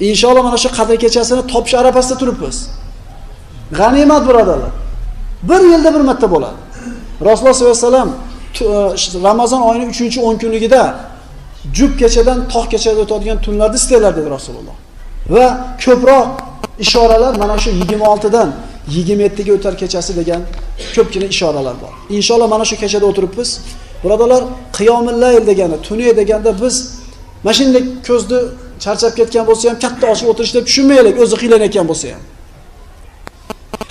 Inshaalloh mana shu qadr kechasini topish arafasida turibmiz. G'animat birodarlar. Bir yilda bir marta bo'ladi. Rasululloh sollallohu alayhi vasallam tu- Ramazon oyining 3-10 kunligida jub kechadan tog' kechada o'tadigan tunlarda istaylar dedi Rasululloh. Va ko'proq ishoralar mana shu 26 dan 27 ga o'tar kechasi degan ko'pgina ishoralar bor. Inshaalloh mana shu kechada o'tiribmiz. Birodalar, qiyomul layl degani, tuni deganda biz mana shunday charchab ketgan bo'lsa ham katta ochib o'tirish deb tushunmaylik, o'zi qiylanayotgan bo'lsa ham.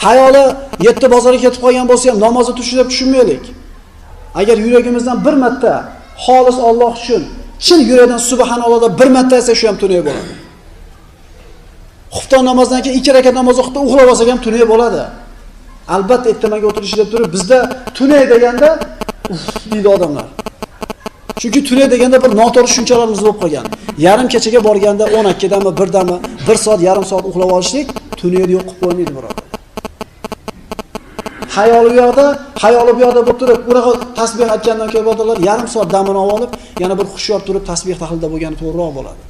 Hayoli yetti bozorga ketib qolgan bo'lsa ham namozni tushi deb tushunmaylik. Agar yuragimizdan bir marta xolis Alloh uchun chin yurakdan subhanalloh deb bir marta aytsa shu ham tunay bo'ladi. Xufton namozidan keyin ikki rakat namoz o'qib uxlab olsak ham tunay bo'ladi. Albatta ertamaga o'tirish deb turib bizda tunay deganda uf deydi odamlar. Chunki tunay deganda bir noto'g'ri tushunchalarimiz bo'lib qolgan. Yarim kechaga borganda 12 dami, 1 dami, 1 soat, yarim soat uxlab olishlik tunni yo'q qilib qo'ymaydi birodar. Hayoli bu yoqda, hayoli bu yoqda bo'lib turib, unaqa tasbih aytgandan keyin birodarlar yarim soat damini olib, yana bir hushyor turib tasbih tahlilda bo'lgani to'g'riroq bo'ladi.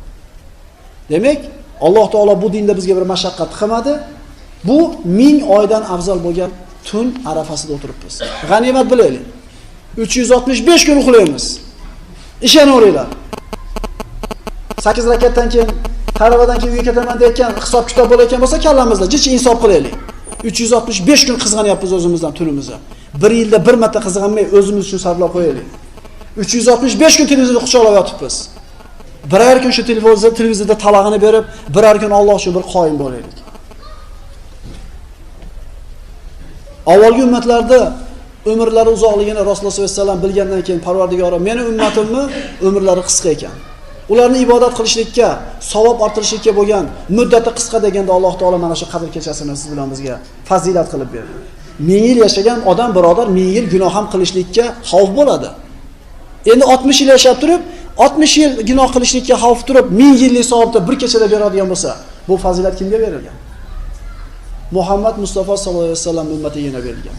Demak, Alloh taolo bu dinda bizga bir mashaqqat qilmadi. Bu ming oydan afzal bo'lgan tun arafasida o'tiribmiz. G'animat bilaylik. 365 kun uxlaymiz. Ishonaveringlar. 8 rakatdan keyin taravadan keyin uyga ketaman deyotgan hisob kitob bo'layotgan bo'lsa kallamizda jich insof qilaylik. 365 kun qizg'anyapmiz o'zimizdan. Bir yilda bir marta qizg'anmay o'zimiz uchun sarflab qo'yaylik. 365 kun televizorda quchoqlab yotibmiz. Birar kun shu televizor televizorda talag'ini berib, birar kun Alloh uchun bir qoyim bo'laylik. Avvalgi umrlari uzoqligini Rasululloh sollallohu alayhi vasallam bilgandan keyin Parvardigorim meni ummatimni umrlari qisqa ekan. Ularni ibodat qilishlikka, savob orttirishlikka bo'lgan muddati qisqa deganda Alloh taolo mana shu qadr kechasini siz bilan bizga fazilat qilib berdi. 1000 yil yashagan odam birodar 1000 yil gunoh ham qilishlikka xavf bo'ladi. Endi 60 yil yashab turib, 60 yil gunoh qilishlikka xavf turib, 1000 yillik savobni bir kechada beradigan bo'lsa, bu fazilat kimga berilgan? Muhammad Mustafa sallallohu alayhi vasallam ummatiga berilgan.